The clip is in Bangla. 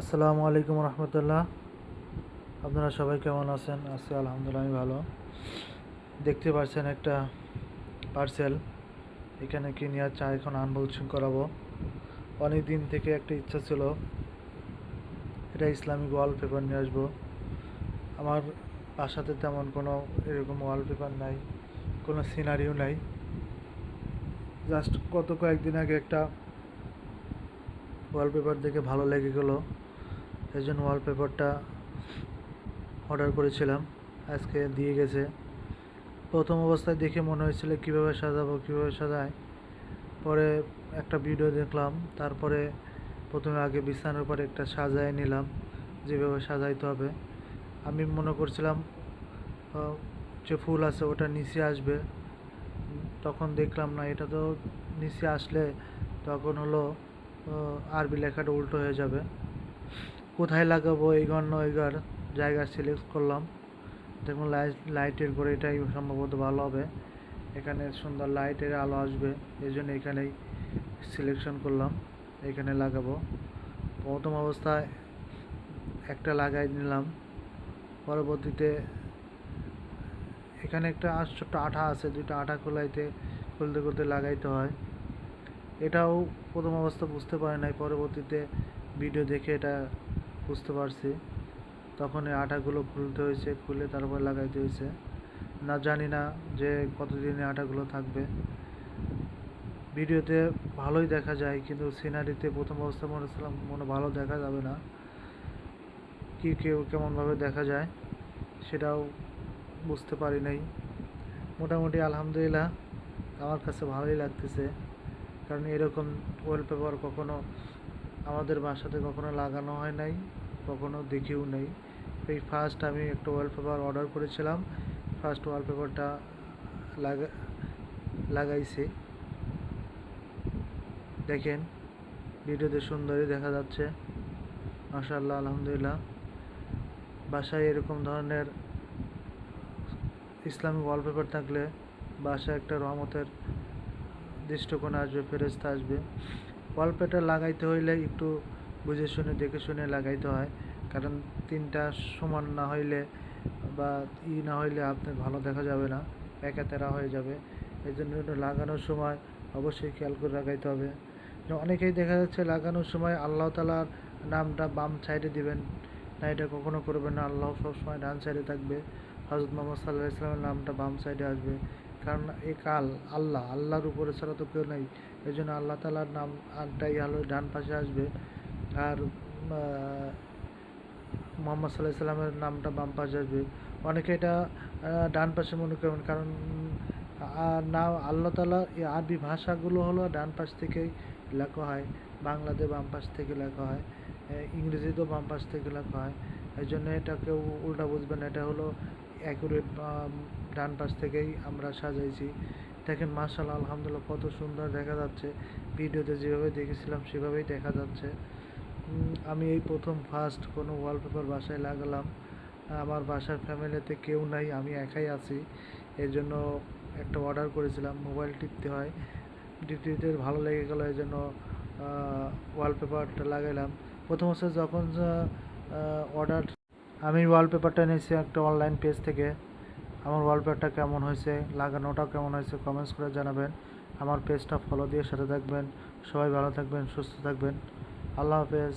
আসসালামু আলাইকুম রহমতুল্লাহ। আপনারা সবাই কেমন আছেন? আছি আলহামদুলিল্লাহ, আমি ভালো। দেখতে পাচ্ছেন একটা পার্সেল এখানে কি নিয়ে চা এখন আনবক্সিং করাবো। অনেক দিন থেকে একটা ইচ্ছা ছিল, এটা ইসলামিক ওয়ালপেপার নিয়ে আসব। আমার বাসাতে তেমন কোনো এরকম ওয়ালপেপার নাই, কোনো সিনারিও নাই। জাস্ট গত কয়েকদিন আগে একটা ওয়ালপেপার দেখে ভালো লেগে গেলো। এই জন্য ওয়ালপেপারটা অর্ডার করেছিলাম। আজকে দিয়ে গেছে। প্রথম অবস্থায় দেখে মনে হয়েছিল কীভাবে সাজাবো, কীভাবে সাজায় পরে একটা ভিডিও দেখলাম। তারপরে প্রথমে আগে বিছানার উপরে একটা সাজায় নিলাম, যেভাবে সাজাইতে হবে। আমি মনে করছিলাম যে ফুল আছে ওটা নিচে আসবে। তখন দেখলাম না, এটা তো নিচে আসলে তখন হলো আরবি লেখাটা উল্টো হয়ে যাবে। কোথায় লাগাবো, এই ঘর নয় ঘর, জায়গা সিলেক্ট করলাম। দেখুন লাইট লাইটের করে এটাই সম্ভবত ভালো হবে। এখানে সুন্দর লাইটের আলো আসবে, এই জন্য এখানেই সিলেকশন করলাম, এখানে লাগাবো। প্রথম অবস্থায় একটা লাগাই নিলাম, পরবর্তীতে এখানে একটা ছোট্ট আঠা আছে, দুইটা আঠা খোলাইতে, খুলতে খুলতে লাগাইতে হয়। এটাও প্রথম অবস্থা বুঝতে পারে নাই, পরবর্তীতে ভিডিও দেখে এটা বুঝতে পারছি। তখন এই আটাগুলো খুলতে হয়েছে, খুলে তারপর লাগাইতে হয়েছে। না জানি না যে কতদিন আটাগুলো থাকবে। ভিডিওতে ভালোই দেখা যায়, কিন্তু সিনারিতে প্রথম অবস্থা মনে হচ্ছিলাম মনে ভালো দেখা যাবে না। কি কেউ কেমনভাবে দেখা যায়, সেটাও বুঝতে পারি নাই। মোটামুটি আলহামদুলিল্লাহ, আমার কাছে ভালোই লাগতেছে। কারণ এরকম ওয়ালপেপার কখনো আমাদের বাসাতে কখনো লাগানো হয় নাই, কখনো দেখেও নেই। এই ফার্স্ট আমি একটা ওয়ালপেপার অর্ডার করেছিলাম ফার্স্ট ওয়ালপেপারটা লাগা, লাগাইছে। দেখেন, ভিডিওতে সুন্দরই দেখা যাচ্ছে। মাশাআল্লাহ, আলহামদুলিল্লাহ। বাসায় এরকম ধরনের ইসলামিক ওয়ালপেপার থাকলে বাসায় একটা রহমতের দৃষ্টিকোণ আসবে ফেরস্তা আসবে। ওয়ালপেপার লাগাইতে হইলে একটু বুঝে শুনে, দেখে শুনে লাগাইতে হয়। কারণ তিনটা সমান না হইলে বা ই না হইলে আপনার ভালো দেখা যাবে না একা তেরা হয়ে যাবে। এই জন্য লাগানোর সময় অবশ্যই খেয়াল করে লাগাইতে হবে। অনেকেই দেখা যাচ্ছে লাগানোর সময় আল্লাহ তালার নামটা বাম সাইডে দিবেন না, এটা কখনো করবেন না। আল্লাহ সবসময় ডান সাইডে থাকবে। হজরত মোহাম্মদ সাল্লাহ ইসলামের নামটা বাম সাইডে আসবে। কারণ এই কাল আল্লাহ, আল্লাহর উপরে ছাড়া তো কেউ নেই। এই জন্য আল্লাহ তালার নাম আটটাই আলো ডান পাশে আসবে। আর মোহাম্মদ সাল্লাহ সাল্লামের নামটা বাম পাশে আসবে। অনেকে এটা ডান পাশে মনে করবেন কারণ না আল্লাহ তালা এই আরবি ভাষাগুলো হলো ডান পাশ থেকেই লেখা হয়, বাংলাতে বাম পাশ থেকে লেখা হয়, ইংরেজিতেও বাম পাশ থেকে লেখা হয়। এই জন্য এটা কেউ উল্টা বুঝবেন এটা হলো অ্যাকুরেট ডান পাশ থেকেই আমরা সাজাইছি। দেখেন মার্শাল আলহামদুলিল্লাহ, কত সুন্দর দেখা যাচ্ছে। ভিডিওতে যেভাবে দেখেছিলাম, সেভাবেই দেখা যাচ্ছে। আমি এই প্রথম ফার্স্ট কোনো ওয়ালপেপার বাসায় লাগালাম। আমার বাসার ফ্যামিলিতে কেউ নাই, আমি একাই আছি। এই জন্য একটা অর্ডার করেছিলাম মোবাইল টিপতে হয়। টিপতে ভালো লেগে গেলো এই জন্য ওয়ালপেপারটা লাগাইলাম। প্রথম হচ্ছে যখন অর্ডার আমি ওয়ালপেপারটা নিয়েছি একটা অনলাইন পেজ থেকে। আমার ওয়ালপেপারটা কেমন হয়েছে লাগানোটা কেমন হয়েছে কমেন্টস করে জানাবেন। আমার পেজটা ফলো দিয়ে সাথে থাকবেন। সবাই ভালো থাকবেন, সুস্থ থাকবেন। আল্লাহ হাফেজ।